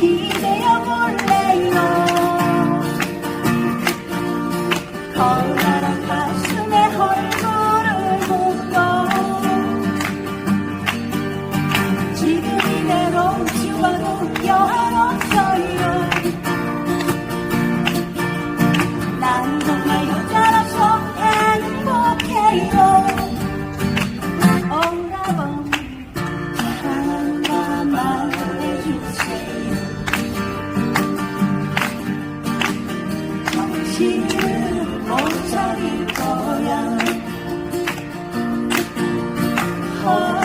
기대어 볼래요? Oh.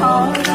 call.